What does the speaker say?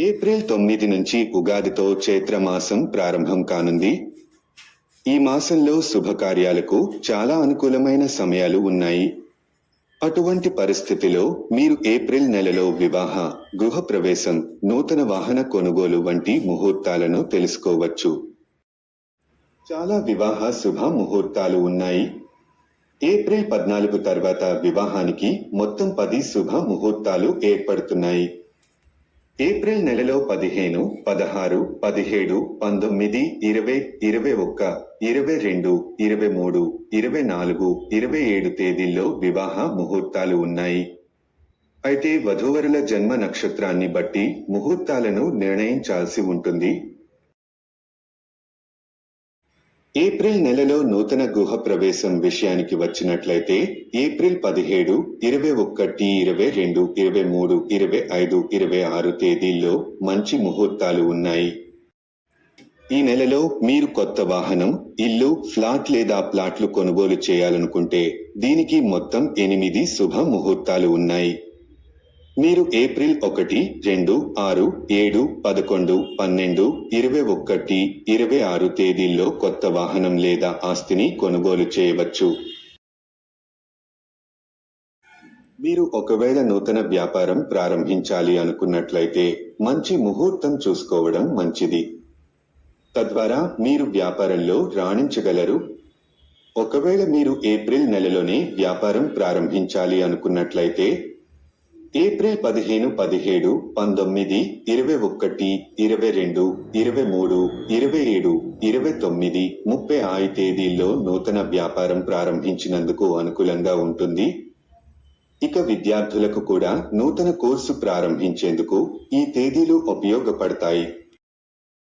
April తొమ్మిది నుంచి ఉగాదితో చైత్రమాసం ప్రారంభం కానుంది. ఈ మాసంలో శుభకార్యాలకు చాలా అనుకూలమైన సమయాలు ఉన్నాయి. అటువంటి పరిస్థితిలో మీరు ఏప్రిల్ నెలలో వివాహ గృహప్రవేశం నూతన వాహన కొనుగోలు వంటి ముహూర్తాలను తెలుసుకోవచ్చు. చాలా వివాహ శుభ ముహూర్తాలు ఉన్నాయి. ఏప్రిల్ పద్నాలుగు తర్వాత వివాహానికి మొత్తం పది శుభ ముహూర్తాలు ఏర్పడుతున్నాయి. ఏప్రిల్ నెలలో పదిహేను పదహారు పదిహేడు పంతొమ్మిది ఇరవై ఇరవై ఒక్క ఇరవై రెండు ఇరవై మూడు ఇరవై నాలుగు ఇరవై ఏడు తేదీల్లో వివాహ ముహూర్తాలు ఉన్నాయి. అయితే వధూవరుల జన్మ నక్షత్రాన్ని బట్టి ముహూర్తాలను నిర్ణయించాల్సి ఉంటుంది. ఏప్రిల్ నెలలో నూతన గృహ ప్రవేశం విషయానికి వచ్చినట్లయితే ఏప్రిల్ పదిహేడు ఇరవై ఒకటి ఇరవై రెండు ఇరవై మూడు ఇరవై ఐదు ఇరవై ఆరు తేదీల్లో మంచి ముహూర్తాలు ఉన్నాయి. ఈ నెలలో మీరు కొత్త వాహనం ఇల్లు ఫ్లాట్ లేదా ప్లాట్లు కొనుగోలు చేయాలనుకుంటే దీనికి మొత్తం ఎనిమిది శుభ ముహూర్తాలు ఉన్నాయి. మీరు ఏప్రిల్ ఒకటి రెండు ఆరు ఏడు పదకొండు పన్నెండు ఇరవై ఒకటి ఇరవై ఆరు తేదీల్లో కొత్త వాహనం లేదా ఆస్తిని కొనుగోలు చేయవచ్చు. మీరు ఒకవేళ నూతన వ్యాపారం ప్రారంభించాలి అనుకున్నట్లయితే మంచి ముహూర్తం చూసుకోవడం మంచిది. తద్వారా మీరు వ్యాపారంలో రాణించగలరు. ఒకవేళ మీరు ఏప్రిల్ నెలలోనే వ్యాపారం ప్రారంభించాలి అనుకున్నట్లయితే ఏప్రిల్ పదిహేను పదిహేడు పంతొమ్మిది ఇరవై ఒకటి ఇరవై రెండు ఇరవై మూడు ఇరవై ఏడు ఇరవై తొమ్మిది ముప్పై ఆరు తేదీల్లో నూతన వ్యాపారం ప్రారంభించినందుకు అనుకూలంగా ఉంటుంది. ఇక విద్యార్థులకు కూడా నూతన కోర్సు ప్రారంభించేందుకు ఈ తేదీలు ఉపయోగపడతాయి.